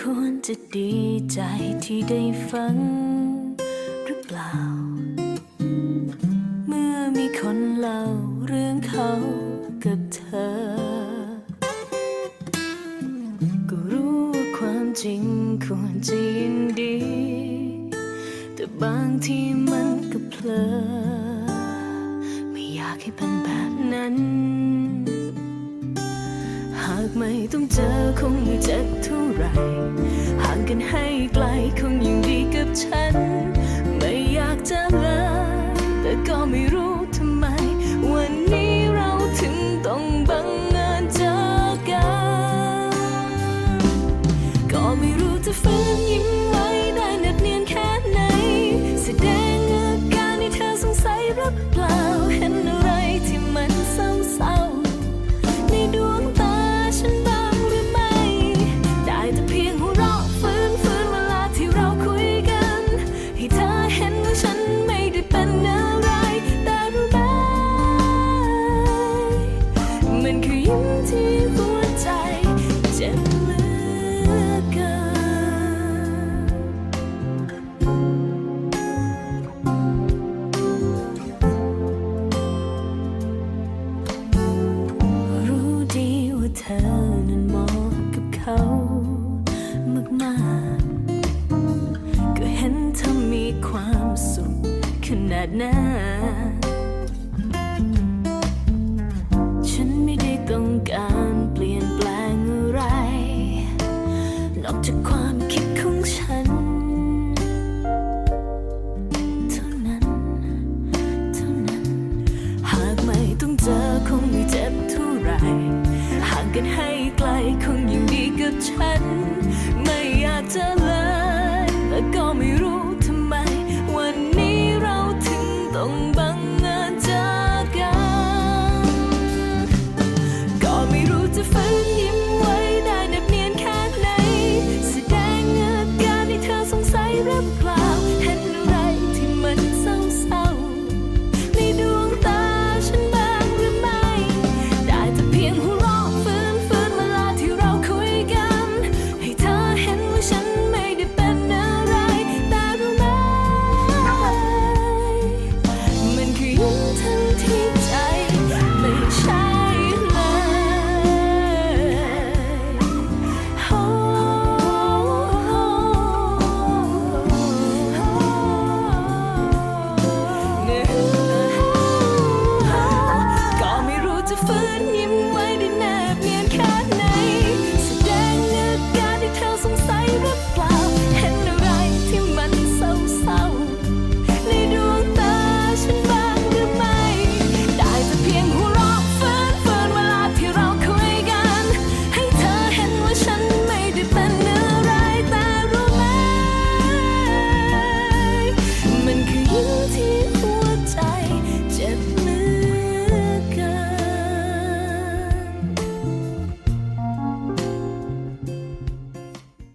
ควรจะดีใจที่ได้ฟังหรือเปล่า เมื่อมีคนเล่าเรื่องเขากับเธอ ก็รู้ว่าความจริงควรจะยินดี แต่บางทีมันก็เพลอ ไม่อยากให้เป็นแบบนั้นากไม่ต้องเจอคงไม่เจ็บเท่าไรห่างกันให้ไกลคงยิ่งดีกับฉัน ไม่อยากจะเลิกแต่ก็ไม่รู้ทำไม วันนี้เราถึงต้องบังเอิญเจอกัน ก็ไม่รู้จะฝืนยิ้ ขนาดนั้นฉันไม่ได้ต้องการเปลี่ยนแปลงอะไร นอกจากความคิดของฉันเท่านั้นเท่านั้น หากไม่ต้องเจอคงไม่เจ็บเท่าไรห่างกันให้ไกลคงยิ่งดีกับฉัน ไม่อยากจะ